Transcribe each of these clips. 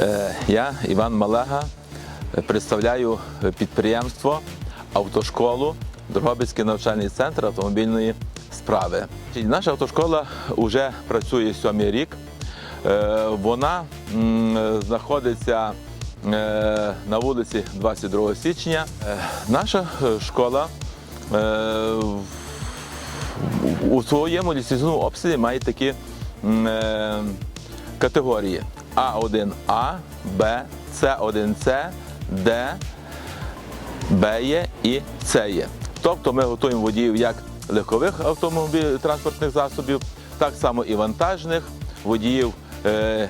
Е, Я, Іван Малега, представляю підприємство, автошколу, Дрогобицький навчальний центр автомобільної справи. Наша автошкола вже працює сьомий рік. Е, Вона знаходиться на вулиці 22 січня. Е, Наша е, школа е, у своєму ліцензійному обсязі має такі е, категорії А1А, Б, С1С, Д, Б є і С є. Тобто ми готуємо водіїв як легкових автомобілів, транспортних засобів, так само і вантажних водіїв, е,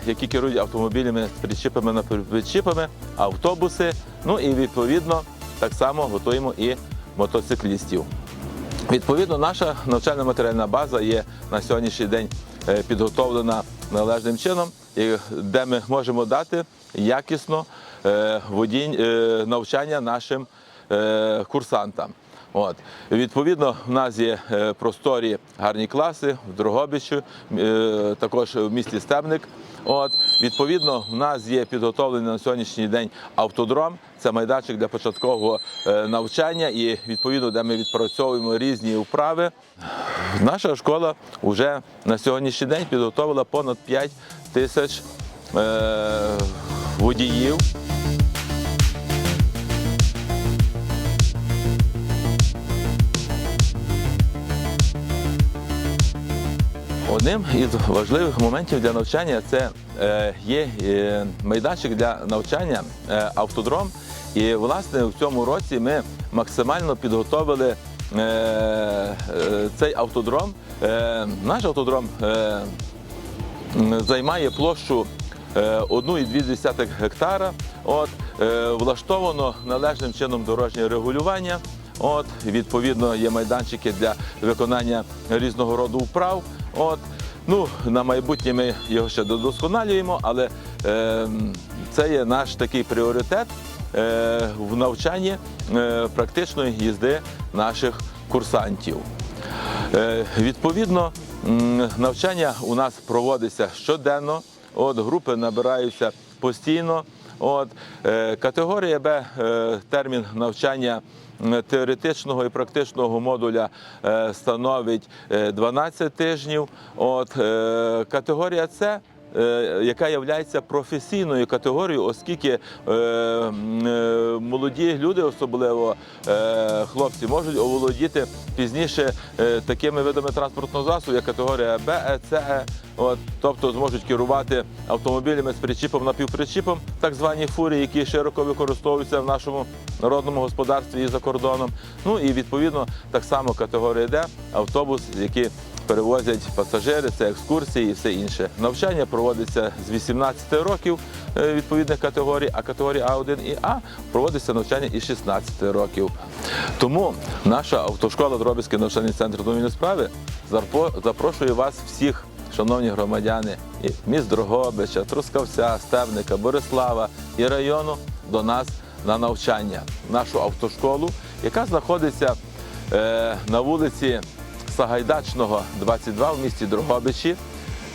які керують автомобілями з причіпами причіпами, автобуси. Ну і відповідно так само готуємо і мотоциклістів. Відповідно, наша навчальна матеріальна база є на сьогоднішній день е, підготовлена належним чином, де ми можемо дати якісно е, е, навчання нашим е, курсантам. От. Відповідно, в нас є е, просторі гарні класи в Дрогобичі, е, також в місті Стебник. От. Відповідно, в нас є підготовлений на сьогоднішній день автодром. Це майданчик для початкового е, навчання і відповідно, де ми відпрацьовуємо різні вправи. Наша школа вже на сьогоднішній день підготовила понад 5 тисяч водіїв. Одним із важливих моментів для навчання це е, є е, майданчик для навчання е, автодром. І власне в цьому році ми максимально підготовили цей автодром. Наш автодром займає площу е, 1,2 гектара. От, влаштовано належним чином дорожнє регулювання. От, відповідно, є майданчики для виконання різного роду вправ. От, ну, на майбутнє ми його ще додосконалюємо, але е, це є наш такий пріоритет е, в навчанні е, практичної їзди наших курсантів. Е, Відповідно, навчання у нас проводиться щоденно. От групи набираються постійно. От е, категорія Б е, термін навчання теоретичного і практичного модуля е, становить е, 12 тижнів. От е, категорія С е, яка є професійною категорією, оскільки е, е, молоді люди, особливо е, хлопці, можуть оволодіти пізніше е, такими видами транспортного засобу, як категорія Б, Е, С, Е. От, тобто зможуть керувати автомобілями з причіпом напівпричіпом, так звані фурі, які широко використовуються в нашому народному господарстві і за кордоном. Ну і відповідно так само категорія Д автобус, які перевозять пасажири, це екскурсії і все інше. Навчання проводиться з 18 років е, відповідних категорій, а категорія А1 і А проводиться навчання із 16 років. Тому наша автошкола Дробицький навчальний центр домівної справи запрошує вас всіх, шановні громадяни, міст Дрогобича, Трускавця, Стебника, Борислава і району до нас на навчання, нашу автошколу, яка знаходиться е, на вулиці Сагайдачного, 22 в місті Дрогобичі,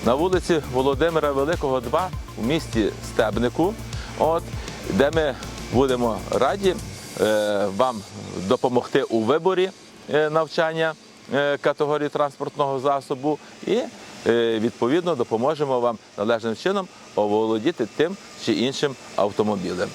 на вулиці Володимира Великого, 2 в місті Стебнику, от, де ми будемо раді е, вам допомогти у виборі е, навчання е, категорії транспортного засобу. І е, відповідно допоможемо вам належним чином оволодіти тим чи іншим автомобілем.